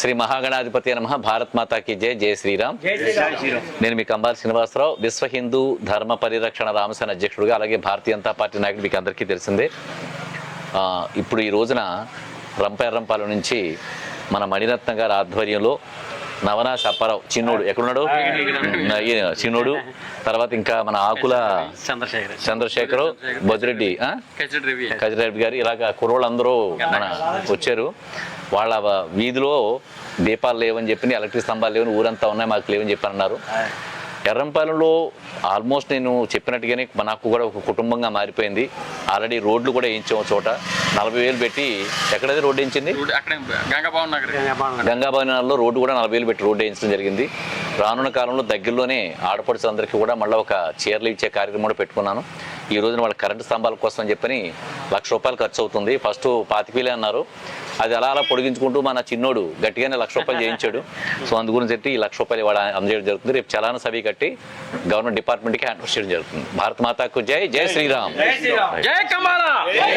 శ్రీ మహాగణాధిపతి నమ. భారత్ మాతాకి జై. జై శ్రీరామ్. నేను మీ కంబాల్ శ్రీనివాసరావు విశ్వ హిందూ ధర్మ పరిరక్షణ రామసేన అధ్యక్షుడుగా అలాగే భారతీయ జనతా పార్టీ నాయకుడు మీకు అందరికీ తెలిసిందే. ఆ, ఇప్పుడు ఈ రోజున రంపేరంపాలెం నుంచి మన మణిరత్న గారి ఆధ్వర్యంలో నవనాశ అప్పారావు చిన్నోడు ఎక్కడున్నాడు? చిన్నోడు తర్వాత ఇంకా మన ఆకుల చంద్రశేఖర్. చంద్రశేఖరు బొజ్రెడ్డి కజిరెడ్డి గారు ఇలాగ కుర్రోళ్ళందరూ మన వచ్చారు. వాళ్ళ వీధిలో దీపాలు లేవని చెప్పి ఎలక్ట్రిక్ స్తంభాలు లేవని ఊరంతా ఉన్నాయి మాకు లేవని చెప్పి అన్నారు ఎర్రంపాలెంలో ఆల్మోస్ట్ నేను చెప్పినట్టుగానే నాకు కూడా ఒక కుటుంబంగా మారిపోయింది. ఆల్రెడీ రోడ్లు కూడా వేయించాం ఒక చోట. నలభై వేలు పెట్టి ఎక్కడైతే రోడ్డు వేయించింది? గంగాభవన్ నగర్. రోడ్డు కూడా నలభై వేలు పెట్టి రోడ్డు వేయించడం జరిగింది. రానున్న కాలంలో దగ్గరలోనే ఆడపడుచులందరికీ కూడా మళ్ళీ ఒక చీరలు ఇచ్చే కార్యక్రమం కూడా పెట్టుకున్నాను. ఈ రోజున వాళ్ళ కరెంటు స్తంభాల కోసం అని చెప్పని లక్ష రూపాయలు ఖర్చు అవుతుంది ఫస్ట్ పాతిక వేలే అన్నారు. అది అలా అలా పొడిగించుకుంటూ మన చిన్నోడు గట్టిగానే లక్ష రూపాయలు చేయించాడు. సో అందు గురించి చెప్పి ఈ లక్ష రూపాయలు ఇవాళ అందజేయడం జరుగుతుంది. రేపు చలాన సభి కట్టి గవర్నమెంట్ డిపార్ట్మెంట్కి హ్యాండ్ చేయడం జరుగుతుంది. భారత మాతాకు జై జై శ్రీరామ్. జై కమాలా. జై